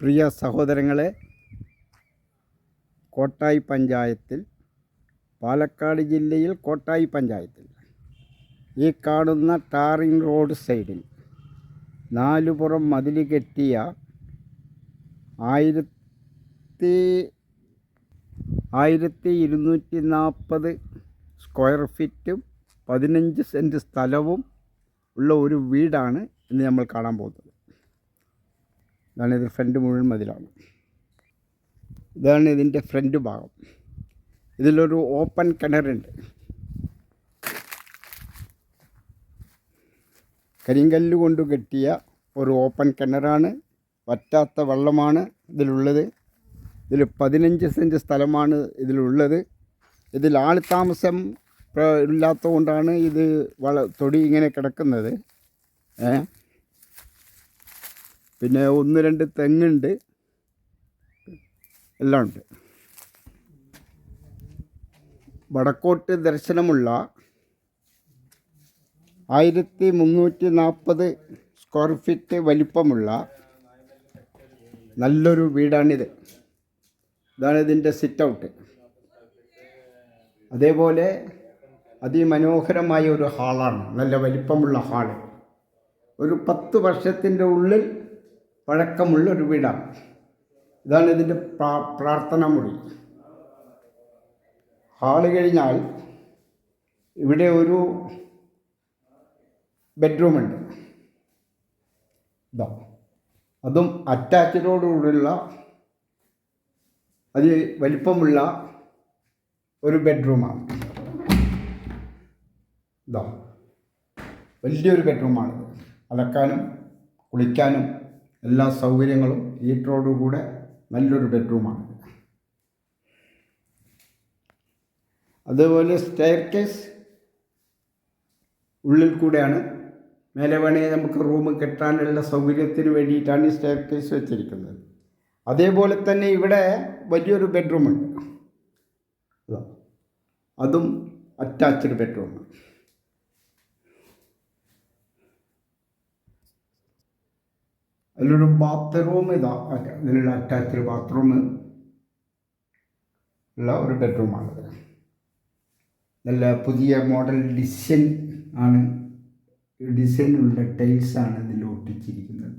പ്രിയ സഹോദരങ്ങളെ കോട്ടായി പഞ്ചായത്തിൽ പാലക്കാട് ജില്ലയിൽ കോട്ടായി പഞ്ചായത്തിൽ. ഈ കാണുന്ന ടാറിംഗ് റോഡ് സൈഡിൽ നാലുപുറം മതിൽ കെട്ടിയ ആയിരത്തി ആയിരത്തി ഇരുന്നൂറ്റി നാൽപ്പത് സ്ക്വയർ ഫീറ്റും പതിനഞ്ച് സെന്റ് സ്ഥലവും ഉള്ള ഒരു വീടാണ് ഇന്ന് നമ്മൾ കാണാൻ പോകുന്നത്. ഇതാണ് ഇത് ഫ്രണ്ട് മുഴുവൻ മതിലാണ്. ഇതാണ് ഇതിന്റെ ഫ്രണ്ട് ഭാഗം. ഇതിലൊരു ഓപ്പൺ കിണറുണ്ട്. കരിങ്കല്ല് കൊണ്ട് കെട്ടിയ ഒരു ഓപ്പൺ കിണറാണ്. വറ്റാത്ത വെള്ളമാണ് ഇതിലുള്ളത്. ഇതിൽ പതിനഞ്ച് സെന്റ് സ്ഥലമാണ് ഇതിലുള്ളത്. ഇതിൽ ആൾ താമസം ഇല്ലാത്തതുകൊണ്ടാണ് ഇത് വള തൊടി ഇങ്ങനെ കിടക്കുന്നത്. ഏ? പിന്നെ ഒന്ന് രണ്ട് തെങ്ങുണ്ട്. എല്ലാം ഉണ്ട്. വടക്കോട്ട് ദർശനമുള്ള ആയിരത്തി മുന്നൂറ്റി നാൽപ്പത് സ്ക്വയർ ഫീറ്റ് വലിപ്പമുള്ള നല്ലൊരു വീടാണിത്. ഇതാണ് ഇതിന്റെ സിറ്റ് ഔട്ട് അതേപോലെ അതിമനോഹരമായ ഒരു ഹാളാണ്. നല്ല വലിപ്പമുള്ള ഹാൾ. ഒരു പത്ത് വർഷത്തിന്റെ ഉള്ളിൽ പഴക്കമുള്ള ഒരു വീടാണ് ഇതാണ് ഇതിന്റെ പ്രാ പ്രാർത്ഥനാ മുറി ഹാൾ കഴിഞ്ഞാൽ ഇവിടെ ഒരു ബെഡ്റൂമുണ്ട്. ഇതാ. അതും അറ്റാച്ച്ഡോടുകൂടിയുള്ള അത് വലിപ്പമുള്ള ഒരു ബെഡ്റൂമാണ്. ഇതാ. വലിയൊരു ബെഡ്റൂമാണ് അലക്കാനും കുളിക്കാനും എല്ലാ സൗകര്യങ്ങളും ഹീറ്ററോടുകൂടെ നല്ലൊരു ബെഡ്റൂമാണ്. അതുപോലെ സ്റ്റെയർ കേസ് ഉള്ളിൽ കൂടെയാണ്. മേലെ വേണമെങ്കിൽ നമുക്ക് റൂം കെട്ടാനുള്ള സൗകര്യത്തിന് വേണ്ടിയിട്ടാണ് ഈ സ്റ്റെയർ കേസ് വെച്ചിരിക്കുന്നത്. അതേപോലെ തന്നെ ഇവിടെ വലിയൊരു ബെഡ്റൂമുണ്ട്. അതും അറ്റാച്ച്ഡ് ബെഡ്റൂമാണ്. അതിലൊരു ബാത്റൂം ഇതാ ഇതിലുള്ള അറ്റാച്ച്ഡ് ബാത്റൂം ഉള്ള ഒരു ബെഡ്റൂമാണത് നല്ല പുതിയ മോഡൽ ഡിസൈൻ ആണ്. ഡിസൈനുള്ള ടൈൽസ് ആണ് ഇതിൽ ഒട്ടിച്ചിരിക്കുന്നത്.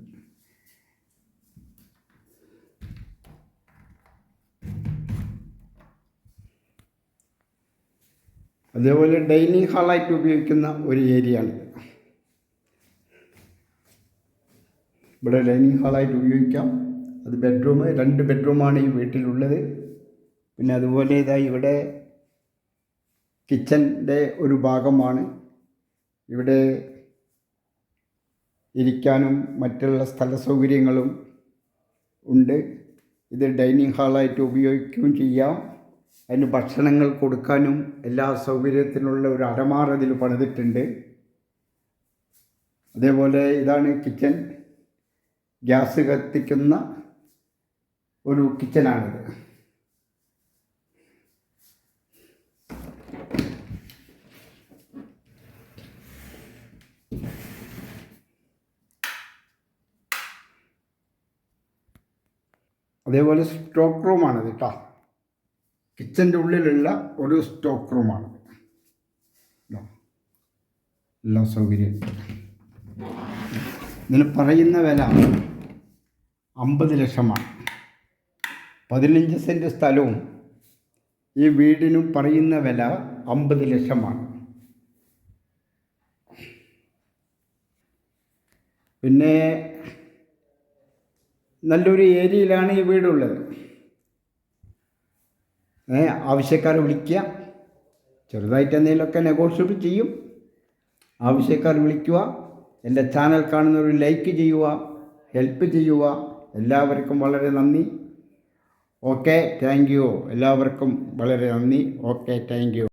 അതേപോലെ ഡൈനിങ് ഹാളായിട്ട് ഉപയോഗിക്കുന്ന ഒരു ഏരിയ ആണിത് ഇവിടെ ഡൈനിങ് ഹാളായിട്ട് ഉപയോഗിക്കാം. അത് ബെഡ്റൂം രണ്ട് ബെഡ്റൂമാണ് ഈ വീട്ടിലുള്ളത്. പിന്നെ അതുപോലെ ഇതാ ഇവിടെ കിച്ചന്റെ ഒരു ഭാഗമാണ്. ഇവിടെ ഇരിക്കാനും മറ്റുള്ള സ്ഥല സൗകര്യങ്ങളും ഉണ്ട്. ഇത് ഡൈനിങ് ഹാളായിട്ട് ഉപയോഗിക്കുകയും ചെയ്യാം. അതിന് ഭക്ഷണങ്ങൾ കൊടുക്കാനും എല്ലാ സൗകര്യത്തിനുള്ള ഒരു അരമാർ അതിൽ പണിതിട്ടുണ്ട്. അതേപോലെ ഇതാണ് കിച്ചൻ. ഗ്യാസ് കത്തിക്കുന്ന ഒരു കിച്ചനാണിത്. അതേപോലെ സ്റ്റോക്ക് റൂമാണിത് കേട്ടോ കിച്ചന്റെ ഉള്ളിലുള്ള ഒരു സ്റ്റോക്ക് റൂമാണ് എല്ലാ സൗകര്യം ഇതിന് പറയുന്ന വില അമ്പത് ലക്ഷമാണ്. പതിനഞ്ച് സെന്റ് സ്ഥലവും ഈ വീടിനും പറയുന്ന വില അമ്പത് ലക്ഷമാണ്. പിന്നെ നല്ലൊരു ഏരിയയിലാണ് ഈ വീടുള്ളത്. ഏ ആവശ്യക്കാർ വിളിക്കുക. ചെറുതായിട്ട് എന്തെങ്കിലുമൊക്കെ നെഗോഷ്യബിൾ ചെയ്യും. ആവശ്യക്കാർ വിളിക്കുക. എന്റെ ചാനൽ കാണുന്നവർ ലൈക്ക് ചെയ്യുക ഹെൽപ്പ് ചെയ്യുക. എല്ലാവർക്കും വളരെ നന്ദി. Okay thank you. എല്ലാവർക്കും വളരെ നന്ദി. Okay thank you.